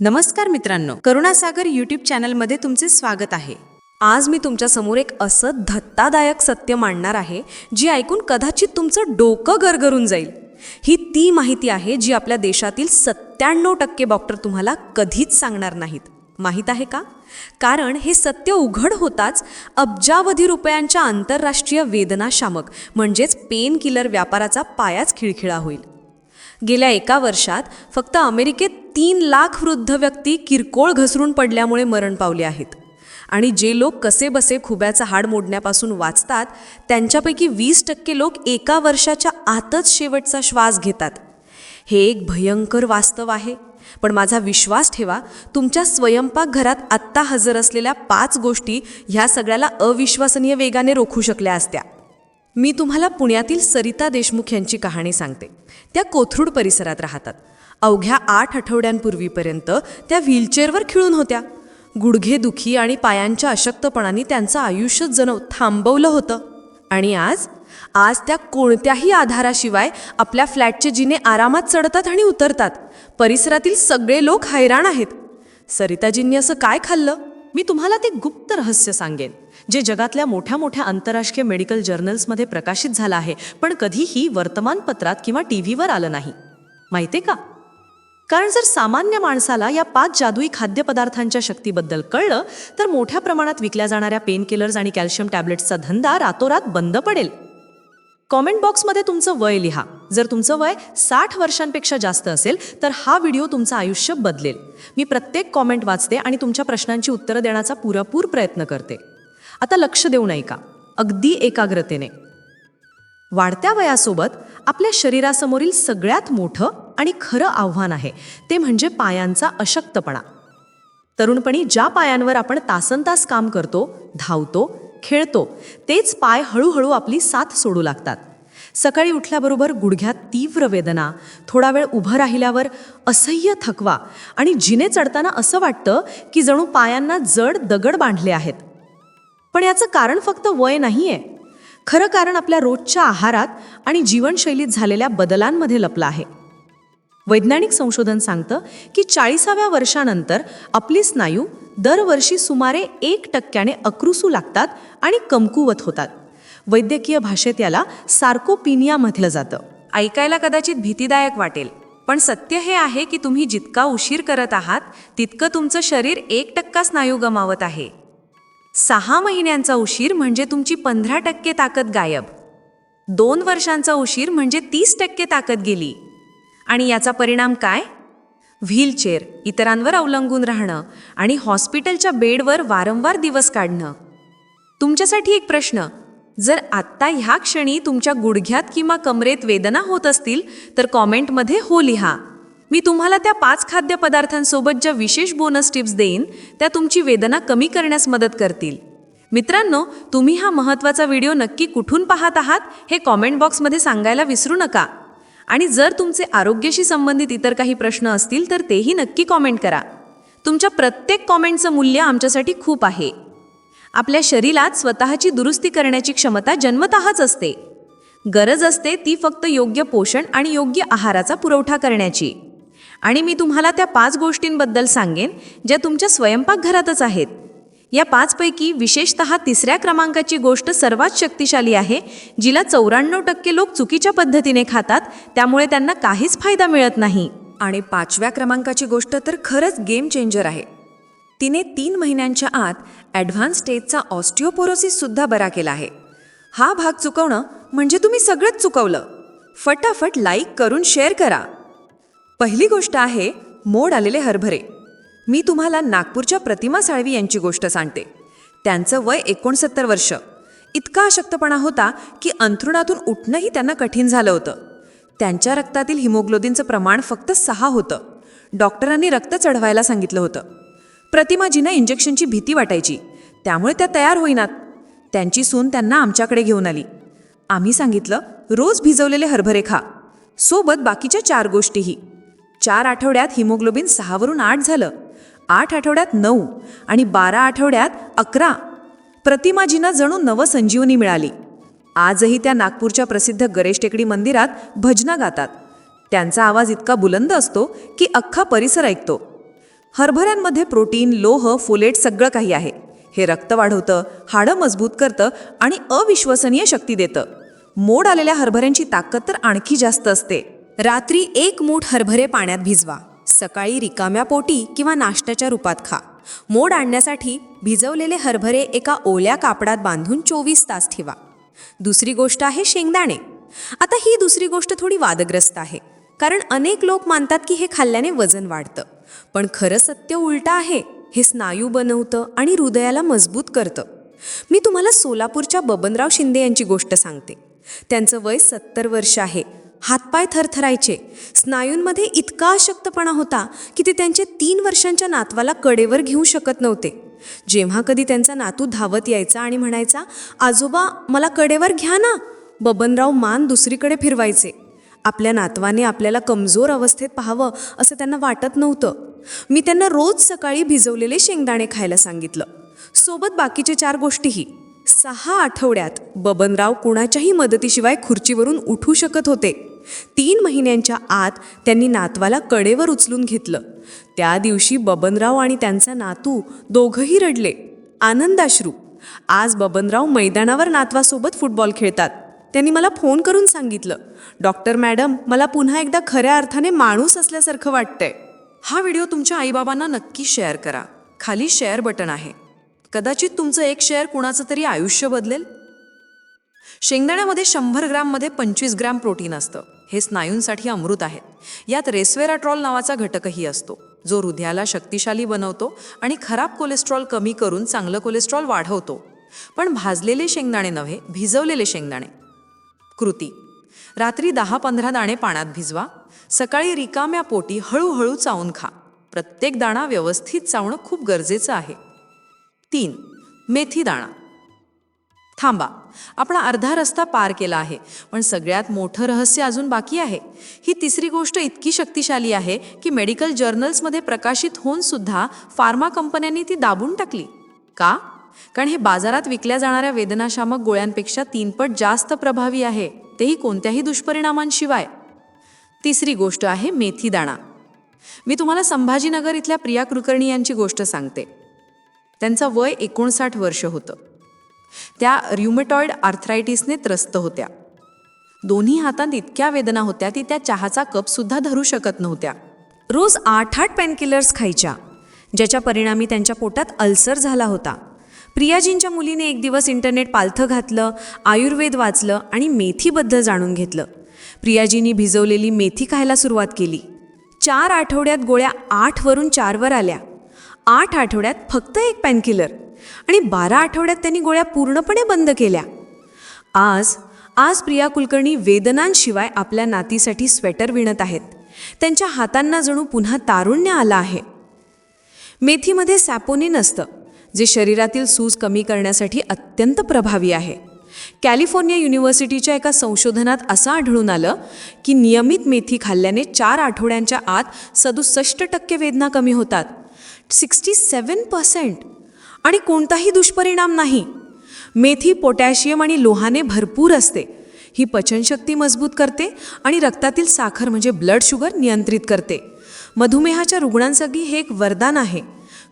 नमस्कार मित्रांनो करुणासागर यूट्यूब चॅनलमध्ये तुमचे स्वागत आहे. आज मी तुमच्यासमोर एक असं धत्तादायक सत्य मांडणार आहे जी ऐकून कदाचित तुमचं डोकं गरगरून जाईल. ही ती माहिती आहे जी आपल्या देशातील सत्त्याण्णव टक्के डॉक्टर तुम्हाला कधीच सांगणार नाहीत. माहीत आहे का? कारण हे सत्य उघड होताच अब्जावधी रुपयांच्या आंतरराष्ट्रीय वेदनाशामक म्हणजेच पेन किलर व्यापाराचा पायाच खिळखिळा होईल. गेल्या एका वर्षात फक्त अमेरिकेत तीन लाख वृद्ध व्यक्ती किरकोळ घसरून पडल्यामुळे मरण पावले आहेत. आणि जे लोक कसे बसे खुब्याचं हाड मोडण्यापासून वाचतात त्यांच्यापैकी वीस टक्के लोक एका वर्षाच्या आतच शेवटचा श्वास घेतात. हे एक भयंकर वास्तव आहे. पण माझा विश्वास ठेवा तुमच्या स्वयंपाकघरात आत्ता हजर असलेल्या पाच गोष्टी ह्या सगळ्याला अविश्वसनीय वेगाने रोखू शकल्या असत्या. मी तुम्हाला पुण्यातील सरिता देशमुख यांची कहाणी सांगते. त्या कोथरूड परिसरात राहतात. अवघ्या आठ आठवड्यांपूर्वीपर्यंत त्या व्हीलचेअरवर खिळून होत्या. गुडघेदुखी आणि पायांच्या अशक्तपणाने त्यांचं आयुष्य जण थांबवलं होतं. आणि आज? आज त्या कोणत्याही आधाराशिवाय आपल्या फ्लॅटचे जिने आरामात चढतात आणि उतरतात. परिसरातील सगळे लोक हैराण आहेत. सरिताजींनी असं काय खाल्लं? मी तुम्हाला ते गुप्त रहस्य सांगेन जे जगातल्या मोठ्या मोठ्या आंतरराष्ट्रीय मेडिकल जर्नल्समध्ये प्रकाशित झालं आहे पण कधीही वर्तमानपत्रात किंवा टी व्हीवर आलं नाही. माहिती का? कारण जर सामान्य माणसाला या पाच जादुई खाद्यपदार्थांच्या शक्तीबद्दल कळलं तर मोठ्या प्रमाणात विकल्या जाणाऱ्या पेन किलर्स आणि कॅल्शियम टॅब्लेट्सचा धंदा रातोरात बंद पडेल. कॉमेंट बॉक्समध्ये तुमचं वय लिहा. जर तुमचं वय साठ वर्षांपेक्षा जास्त असेल तर हा व्हिडिओ तुमचं आयुष्य बदलेल. मी प्रत्येक कॉमेंट वाचते आणि तुमच्या प्रश्नांची उत्तरं देण्याचा पुरेपूर प्रयत्न करते. आता लक्ष देऊ नये का अगदी एकाग्रतेने. वाढत्या वयासोबत आपल्या शरीरासमोरील सगळ्यात मोठं आणि खरं आव्हान आहे. ते म्हणजे पायांचा अशक्तपणा. तरुणपणी ज्या पायांवर आपण तासनतास काम करतो धावतो खेळतो तेच पाय हळूहळू आपली साथ सोडू लागतात. सकाळी उठल्याबरोबर गुडघ्यात तीव्र वेदना थोडा वेळ उभं राहिल्यावर असह्य थकवा आणि जिने चढताना असं वाटतं की जणू पायांना जड दगड बांधले आहेत. पण याचं कारण फक्त वय नाही आहे खरं कारण आपल्या रोजच्या आहारात आणि जीवनशैलीत झालेल्या बदलांमध्ये लपलं आहे. वैज्ञानिक संशोधन सांगतं की चाळीसाव्या वर्षानंतर आपली स्नायू दरवर्षी सुमारे एक टक्क्याने अक्रुसू लागतात आणि कमकुवत होतात. वैद्यकीय भाषेत याला सार्कोपिनिया म्हटलं जातं. ऐकायला कदाचित भीतीदायक वाटेल पण सत्य हे आहे की तुम्ही जितका उशीर करत आहात तितकं तुमचं शरीर एक टक्का स्नायू गमावत आहे. सहा महिन्यांचा उशीर म्हणजे तुमची पंधरा टक्के ताकद गायब. दोन वर्षांचा उशीर म्हणजे तीस टक्के ताकद गेली. आणि याचा परिणाम काय? व्हीलचेअर इतरांवर अवलंबून राहणं आणि हॉस्पिटलच्या बेडवर वारंवार दिवस काढणं. तुमच्यासाठी एक प्रश्न जर आत्ता ह्या क्षणी तुमच्या गुडघ्यात किंवा कमरेत वेदना होत असतील तर कॉमेंटमध्ये हो लिहा. मी तुम्हाला त्या पाच खाद्यपदार्थांसोबत ज्या विशेष बोनस टिप्स देईन त्या तुमची वेदना कमी करण्यास मदत करतील. मित्रांनो तुम्ही हा महत्त्वाचा व्हिडिओ नक्की कुठून पाहत आहात हे कॉमेंट बॉक्समध्ये सांगायला विसरू नका. आणि जर तुमचे आरोग्याशी संबंधित इतर काही प्रश्न असतील तर तेही नक्की कॉमेंट करा. तुमच्या प्रत्येक कॉमेंटचं मूल्य आमच्यासाठी खूप आहे. आपल्या शरीरात स्वतःची दुरुस्ती करण्याची क्षमता जन्मतःच असते. गरज असते ती फक्त योग्य पोषण आणि योग्य आहाराचा पुरवठा करण्याची. आणि मी तुम्हाला त्या पाच गोष्टींबद्दल सांगेन ज्या तुमच्या स्वयंपाकघरातच आहेत. या पाचपैकी विशेषतः तिसऱ्या क्रमांकाची गोष्ट सर्वात शक्तिशाली आहे जिला चौऱ्याण्णव टक्के लोक चुकीच्या पद्धतीने खातात त्यामुळे त्यांना काहीच फायदा मिळत नाही. आणि पाचव्या क्रमांकाची गोष्ट तर खरंच गेम चेंजर आहे. तिने तीन महिन्यांच्या आत ॲडव्हान्स स्टेजचा ऑस्टिओपोरोसिससुद्धा बरा केला आहे. हा भाग चुकवणं म्हणजे तुम्ही सगळंच चुकवलं. फटाफट लाईक करून शेअर करा. पहिली गोष्ट आहे मोड आलेले हरभरे. मी तुम्हाला नागपूरच्या प्रतिमा साळवी यांची गोष्ट सांगते. त्यांचं वय एकोणसत्तर वर्ष. इतका अशक्तपणा होता की अंथरुणातून उठणंही त्यांना कठीण झालं होतं. त्यांच्या रक्तातील हिमोग्लोबिनचं प्रमाण फक्त सहा होतं. डॉक्टरांनी रक्त चढवायला सांगितलं होतं. प्रतिमाजींना इंजेक्शनची भीती वाटायची. त्यामुळे त्या तयार होईनात. त्यांची सून त्यांना आमच्याकडे घेऊन आली. आम्ही सांगितलं रोज भिजवलेले हरभरे खा. सोबत बाकीच्या चार गोष्टीही. चार आठवड्यात हिमोग्लोबिन सहावरून आठ झालं. आठ आठवड्यात नऊ आणि बारा आठवड्यात अकरा. प्रतिमाजींना जणू नवसंजीवनी मिळाली. आजही त्या नागपूरच्या प्रसिद्ध गणेश टेकडी मंदिरात भजना गातात. त्यांचा आवाज इतका बुलंद असतो की अख्खा परिसर ऐकतो. हरभऱ्यांमध्ये प्रोटीन लोह फोलेट सगळं काही आहे. हे रक्त वाढवतं हाडं मजबूत करतं आणि अविश्वसनीय शक्ती देतं. मोड आलेल्या हरभऱ्यांची ताकद तर आणखी जास्त असते. रात्री एक मूठ हरभरे पाण्यात भिजवा. सकाळी रिकाम्या पोटी किंवा नाश्त्याच्या रूपात खा. मोड आणण्यासाठी भिजवलेले हरभरे एका ओल्या कापडात बांधून चोवीस तास ठेवा. दुसरी गोष्ट आहे शेंगदाणे. आता ही दुसरी गोष्ट थोडी वादग्रस्त आहे. कारण अनेक लोक मानतात की हे खाल्ल्याने वजन वाढतं. पण खरं सत्य उलटं आहे हे स्नायू बनवतं आणि हृदयाला मजबूत करतं. मी तुम्हाला सोलापूरच्या बबनराव शिंदे यांची गोष्ट सांगते. त्यांचं वय सत्तर वर्ष आहे. हातपाय थरथरायचे. स्नायूंमध्ये इतका अशक्तपणा होता की ते त्यांचे तीन वर्षांच्या नातवाला कडेवर घेऊ शकत नव्हते. जेव्हा कधी त्यांचा नातू धावत यायचा आणि म्हणायचा आजोबा मला कडेवर घ्या ना. बबनराव मान दुसरीकडे फिरवायचे. आपल्या नातवाने आपल्याला कमजोर अवस्थेत पाहावं असं त्यांना वाटत नव्हतं. मी त्यांना रोज सकाळी भिजवलेले शेंगदाणे खायला सांगितलं. सोबत बाकीचे चार गोष्टीही. सहा आठवड्यात बबनराव कुणाच्याही मदतीशिवाय खुर्चीवरून उठू शकत होते. तीन महिन्यांच्या आत त्यांनी नातवाला कडेवर उचलून घेतलं. त्या दिवशी बबनराव आणि त्यांचा नातू दोघंही रडले. आनंदाश्रू आज बबनराव मैदानावर नातवासोबत फुटबॉल खेळतात. त्यांनी मला फोन करून सांगितलं डॉक्टर मॅडम मला पुन्हा एकदा खऱ्या अर्थाने माणूस असल्यासारखं वाटतंय. हा व्हिडिओ तुमच्या आईबाबांना नक्की शेअर करा. खाली शेअर बटन आहे. कदाचित तुमचं एक शेअर कुणाचं तरी आयुष्य बदलेल? शेंगदाण्यामध्ये शंभर ग्राममध्ये पंचवीस ग्रॅम प्रोटीन असतं. हे स्नायूंसाठी अमृत आहेत. यात रेस्वेराट्रॉल नावाचा घटकही असतो. जो हृदयाला शक्तिशाली बनवतो आणि खराब कोलेस्ट्रॉल कमी करून चांगलं कोलेस्ट्रॉल वाढवतो. पण भाजलेले शेंगदाणे नव्हे भिजवलेले शेंगदाणे. कृती. रात्री दहा पंधरा दाणे पाण्यात भिजवा. सकाळी रिकाम्या पोटी हळूहळू चावून खा. प्रत्येक दाणा व्यवस्थित चावणं खूप गरजेचं आहे. तीन. मेथी दाणा. थांबा. आपण अर्धा रस्ता पार केला आहे पण सगळ्यात मोठं रहस्य अजून बाकी आहे. ही तिसरी गोष्ट इतकी शक्तिशाली आहे की मेडिकल जर्नल्समध्ये प्रकाशित होऊन सुद्धा फार्मा कंपन्यांनी ती दाबून टाकली. का? कारण हे बाजारात विकल्या जाणाऱ्या वेदनाशामक गोळ्यांपेक्षा तीनपट जास्त प्रभावी आहे. तेही कोणत्याही दुष्परिणामांशिवाय. तिसरी गोष्ट आहे मेथी दाणा. मी तुम्हाला संभाजीनगर इथल्या प्रिया कुलकर्णी यांची गोष्ट सांगते. त्यांचं वय एकोणसाठ वर्ष होतं. त्या ऱ्युमेटॉइड आर्थरायटिसने त्रस्त होत्या. दोन्ही हातात इतक्या वेदना होत्या की त्या चहाचा कपसुद्धा धरू शकत नव्हत्या. रोज आठ आठ पेनकिलर्स खायच्या ज्याच्या परिणामी त्यांच्या पोटात अल्सर झाला होता. प्रियाजींच्या मुलीने एक दिवस इंटरनेट पालथं घातलं आयुर्वेद वाचलं आणि मेथीबद्दल जाणून घेतलं. प्रियाजींनी भिजवलेली मेथी खायला सुरुवात केली. चार आठवड्यात गोळ्या आठवरून चारवर आल्या. आठ आठवड्यात फक्त एक पॅनकिलर आणि बारा आठवड्यात त्यांनी गोळ्या पूर्णपणे बंद केल्या. आज आज प्रिया कुलकर्णी वेदनांशिवाय आपल्या नातीसाठी स्वेटर विणत आहेत. त्यांच्या हातांना जणू पुन्हा तारुण्य आलं आहे. मेथीमध्ये सॅपोनिन असतं जे शरीरातील सूज कमी करण्यासाठी अत्यंत प्रभावी आहे. कॅलिफोर्निया युनिव्हर्सिटीच्या एका संशोधनात असं आढळून आलं की नियमित मेथी खाल्ल्याने चार आठवड्यांच्या आत सदुसष्ट टक्के वेदना कमी होतात. Sixty seven percent. आणि कोणताही दुष्परिणाम नाही. मेथी पोटॅशियम आणि लोहाने भरपूर असते. ही पचनशक्ती मजबूत करते आणि रक्तातील साखर म्हणजे ब्लड शुगर नियंत्रित करते. मधुमेहाच्या रुग्णांसाठी हे एक वरदान आहे.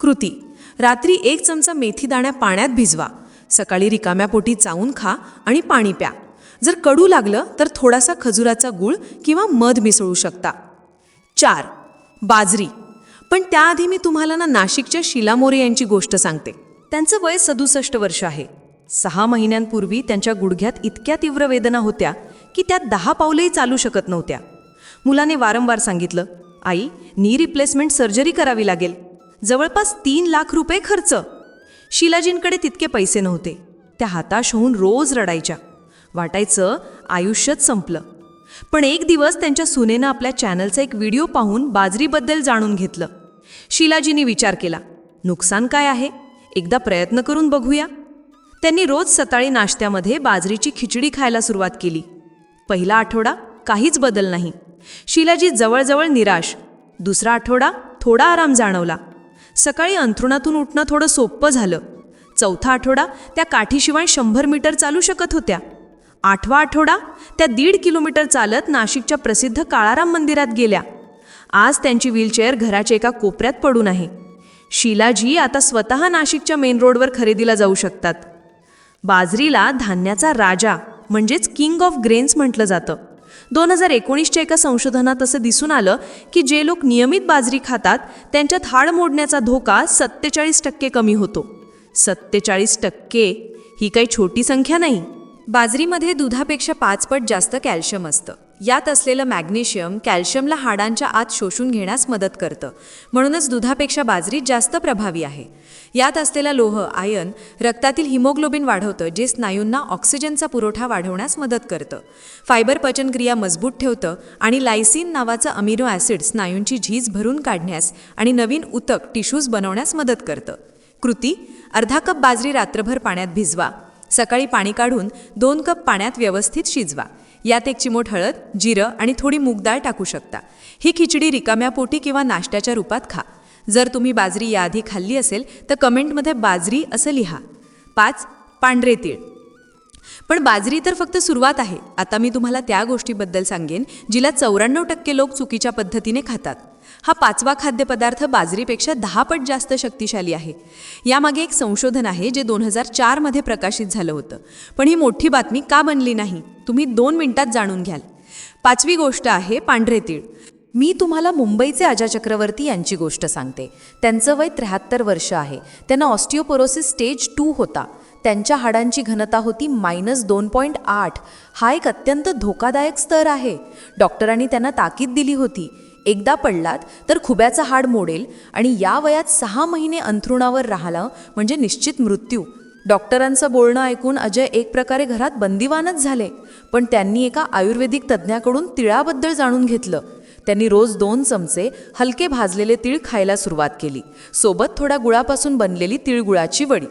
कृती. रात्री एक चमचा मेथी दाण्या पाण्यात भिजवा. सकाळी रिकाम्या पोटी चावून खा आणि पाणी प्या. जर कडू लागलं तर थोडासा खजुराचा गूळ किंवा मध मिसळू शकता. चार. बाजरी. पण त्याआधी मी तुम्हाला ना नाशिकच्या शिला मोरे यांची गोष्ट सांगते. त्यांचं वय सदुसष्ट वर्ष आहे. सहा महिन्यांपूर्वी त्यांच्या गुडघ्यात इतक्या तीव्र वेदना होत्या की त्या दहा पावलंही चालू शकत नव्हत्या. मुलाने वारंवार सांगितलं आई नी रिप्लेसमेंट सर्जरी करावी लागेल. जवळपास तीन लाख रुपये खर्च. शिलाजींकडे तितके पैसे नव्हते. त्या हाताश होऊन रोज रडायच्या. वाटायचं आयुष्यच संपलं. पण एक दिवस त्यांच्या सुनेनं आपल्या चॅनलचा एक व्हिडिओ पाहून बाजरीबद्दल जाणून घेतलं. शिलाजींनी विचार केला नुकसान काय आहे? एकदा प्रयत्न करून बघूया. त्यांनी रोज सकाळी नाश्त्यामध्ये बाजरीची खिचडी खायला सुरुवात केली. पहिला आठवडा काहीच बदल नाही. शिलाजी जवळजवळ निराश. दुसरा आठवडा थोडा आराम जाणवला. सकाळी अंथरुणातून उठणं थोडं सोपं झालं. चौथा आठवडा त्या काठीशिवाय शंभर मीटर चालू शकत होत्या. आठवा आठवडा त्या दीड किलोमीटर चालत नाशिकच्या प्रसिद्ध काळाराम मंदिरात गेल्या. आज त्यांची व्हीलचेअर घराच्या एका कोपऱ्यात पडून आहे. शिलाजी आता स्वतः नाशिकच्या मेन रोडवर खरेदीला जाऊ शकतात. बाजरीला धान्याचा राजा म्हणजेच किंग ऑफ ग्रेन्स म्हटलं जातं. दोन हजार एकोणीसच्या एका संशोधनात असं दिसून आलं की जे लोक नियमित बाजरी खातात त्यांच्यात हाड मोडण्याचा धोका सत्तेचाळीस टक्के कमी होतो. सत्तेचाळीस टक्के ही काही छोटी संख्या नाही. बाजरीमध्ये दुधापेक्षा पाचपट जास्त कॅल्शियम असतं. यात असलेलं मॅग्नेशियम कॅल्शियमला हाडांच्या आत शोषून घेण्यास मदत करतं. म्हणूनच दुधापेक्षा बाजरी जास्त प्रभावी आहे. यात असलेलं लोह आयन रक्तातील हिमोग्लोबिन वाढवतं जे स्नायूंना ऑक्सिजनचा पुरवठा वाढवण्यास मदत करतं. फायबर पचनक्रिया मजबूत ठेवतं आणि लायसिन नावाचं अमिनो ॲसिड स्नायूंची झीज भरून काढण्यास आणि नवीन उतक टिश्यूज बनवण्यास मदत करतं. कृती अर्धा कप बाजरी रात्रभर पाण्यात भिजवा. सकाळी पाणी काढून दोन कप पाण्यात व्यवस्थित शिजवा. यात एक चिमूट हळद जिरं आणि थोडी मूगडाळ टाकू शकता. ही खिचडी रिकाम्या पोटी किंवा नाश्त्याच्या रूपात खा. जर तुम्ही बाजरी याआधी खाल्ली असेल तर कमेंटमध्ये बाजरी असं लिहा. पाच पांढरे तीळ. पण बाजरी तर फक्त सुरुवात आहे. आता मी तुम्हाला त्या गोष्टीबद्दल सांगेन जिला चौऱ्याण्णव टक्के लोक चुकीच्या पद्धतीने खातात. हा पाचवा खाद्यपदार्थ बाजरीपेक्षा दहा पट जास्त शक्तिशाली आहे. यामागे एक संशोधन आहे जे दोन हजार चारमध्ये प्रकाशित झालं होतं. पण ही मोठी बातमी का बनली नाही तुम्ही दोन मिनिटात जाणून घ्याल. पाचवी गोष्ट आहे पांढरे तीळ. मी तुम्हाला मुंबईचे अजा चक्रवर्ती यांची गोष्ट सांगते. त्यांचं वय त्र्याहत्तर वर्ष आहे. त्यांना ऑस्टिओपोरोसिस स्टेज टू होता. त्यांच्या हाडांची घनता होती मायनस दोन पॉईंट आठ. हा एक अत्यंत धोकादायक स्तर आहे. डॉक्टरांनी त्यांना ताकीद दिली होती. एकदा पडलात तर खुब्याचा हाड मोडेल आणि या वयात सहा महिने अंथरुणावर राहिलं म्हणजे निश्चित मृत्यू. डॉक्टरांचं बोलणं ऐकून अजय एक प्रकारे घरात बंदिवानच झाले. पण त्यांनी एका आयुर्वेदिक तज्ज्ञाकडून तिळाबद्दल जाणून घेतलं. त्यांनी रोज दोन चमचे हलके भाजलेले तीळ खायला सुरुवात केली. सोबत थोड्या गुळापासून बनलेली तिळगुळाची वडी.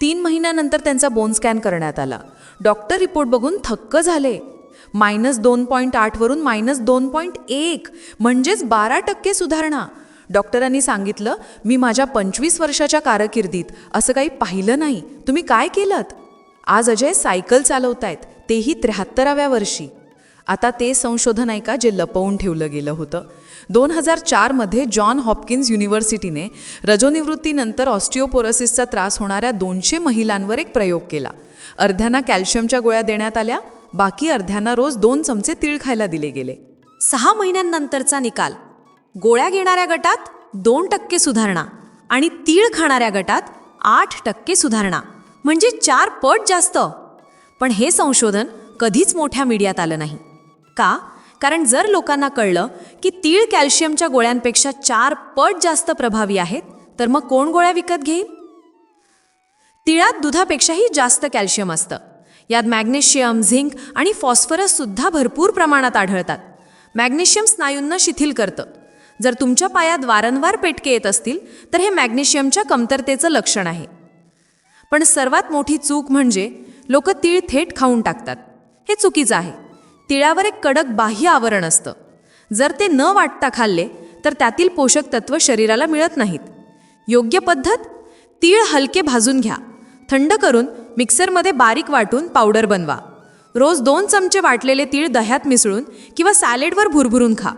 तीन महिन्यानंतर त्यांचा बोन स्कॅन करण्यात आला. डॉक्टर रिपोर्ट बघून थक्क झाले. मायनस दोन पॉईंट आठवरून मायनस दोन पॉईंट एक. म्हणजेच बारा टक्के सुधारणा. डॉक्टरांनी सांगितलं मी माझ्या पंचवीस वर्षाच्या कारकिर्दीत असं काही पाहिलं नाही. तुम्ही काय केलं आज अजय सायकल चालवतायत. तेही त्र्याहत्तराव्या वर्षी. आता ते संशोधन आहे का जे लपवून ठेवलं गेलं होतं. दोन हजार चारमध्ये जॉन हॉपकिन्स युनिव्हर्सिटीने रजोनिवृत्तीनंतर ऑस्टिओपोरोसिसचा त्रास होणाऱ्या दोनशे महिलांवर एक प्रयोग केला. अर्ध्यांना कॅल्शियमच्या गोळ्या देण्यात आल्या बाकी अर्ध्यांना रोज दोन चमचे तीळ खायला दिले गेले. सहा महिन्यांनंतरचा निकाल. गोळ्या घेणाऱ्या गटात दोन टक्के सुधारणा आणि तीळ खाणाऱ्या गटात आठ टक्के सुधारणा. म्हणजे चार पट जास्त. पण हे संशोधन कधीच मोठ्या मीडियात आलं नाही. का? कारण जर लोकांना कळलं की तीळ कॅल्शियमच्या गोळ्यांपेक्षा चार पट जास्त प्रभावी आहेत तर मग कोण गोळ्या विकत घेईल? तिळात दुधापेक्षाही जास्त कॅल्शियम असतं. यात मॅग्नेशियम झिंक आणि फॉस्फरस सुद्धा भरपूर प्रमाणात आढळतात. मॅग्नेशियम स्नायूंना शिथिल करतं. जर तुमच्या पायात वारंवार पेटके येत असतील तर हे मॅग्नेशियमच्या कमतरतेचं लक्षण आहे. पण सर्वात मोठी चूक म्हणजे लोक तीळ थेट खाऊन टाकतात. हे चुकीचं आहे. तिळावर एक कडक बाह्य आवरण असतं. जर ते न वाटता खाल्ले तर त्यातील पोषक तत्व शरीराला मिळत नाहीत. योग्य पद्धत? तीळ हलके भाजून घ्या. थंड करून मिक्सरमध्ये बारीक वाटून पावडर बनवा. रोज दोन चमचे वाटलेले तीळ दह्यात मिसळून किंवा सॅलेडवर भुरभुरून खा.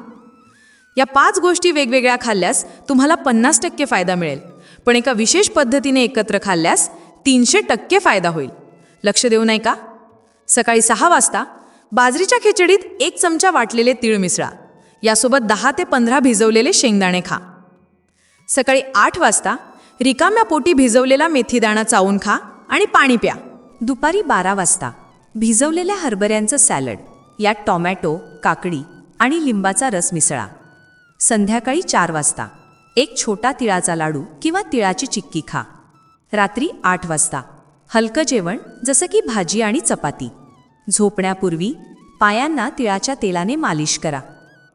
या पाच गोष्टी वेगवेगळ्या खाल्ल्यास तुम्हाला पन्नास टक्के फायदा मिळेल. पण एका विशेष पद्धतीने एकत्र खाल्ल्यास तीनशे टक्के फायदा होईल. लक्ष देऊ नाही का? सकाळी सहा वाजता बाजरीच्या खिचडीत एक चमचा वाटलेले तीळ मिसळा. यासोबत दहा ते पंधरा भिजवलेले शेंगदाणे खा. सकाळी आठ वाजता रिकाम्या पोटी भिजवलेला मेथीदाणा चावून खा. आणि पाणी प्या. दुपारी बारा वाजता भिजवलेल्या हरभऱ्यांचं सॅलड यात टॉमॅटो काकडी आणि लिंबाचा रस मिसळा. संध्याकाळी चार वाजता एक छोटा तिळाचा लाडू किंवा तिळाची चिक्की खा. रात्री आठ वाजता हलकं जेवण जसं की भाजी आणि चपाती. झोपण्यापूर्वी पायांना तिळाच्या तेलाने मालिश करा.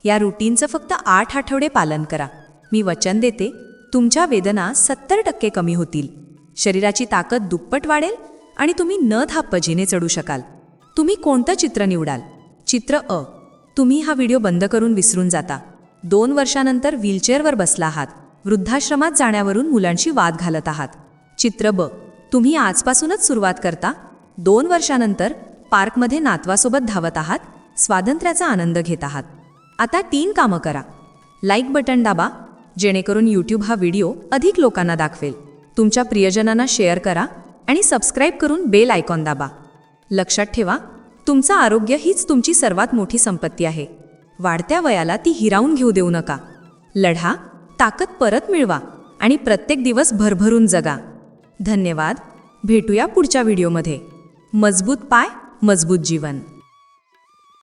या रुटीनचं फक्त आठ आठवडे पालन करा. मी वचन देते तुमच्या वेदना सत्तर टक्के कमी होतील. शरीराची ताकद दुप्पट वाढेल आणि तुम्ही न धापजीने चढू शकाल. तुम्ही कोणतं चित्र निवडाल? चित्र अ. तुम्ही हा व्हिडिओ बंद करून विसरून जाता. दोन वर्षानंतर व्हीलचेअरवर बसला आहात. वृद्धाश्रमात जाण्यावरून मुलांशी वाद घालत आहात. चित्र ब. तुम्ही आजपासूनच सुरुवात करता? दोन वर्षानंतर पार्कमध्ये नातवासोबत धावत आहात? स्वातंत्र्याचा आनंद घेत आहात. आता तीन कामं करा. लाईक बटन दाबा जेणेकरून यूट्यूब हा व्हिडिओ अधिक लोकांना दाखवेल. तुमच्या प्रियजनांना शेअर करा आणि सबस्क्राईब करून बेल आयकॉन दाबा. लक्षात ठेवा तुमचं आरोग्य हीच तुमची सर्वात मोठी संपत्ती आहे. वाढत्या वयाला ती हिरावून घेऊ देऊ नका. लढा ताकद परत मिळवा आणि प्रत्येक दिवस भरभरून जगा. धन्यवाद भेटूया पुढच्या व्हिडिओमध्ये. मजबूत पाय मजबूत जीवन.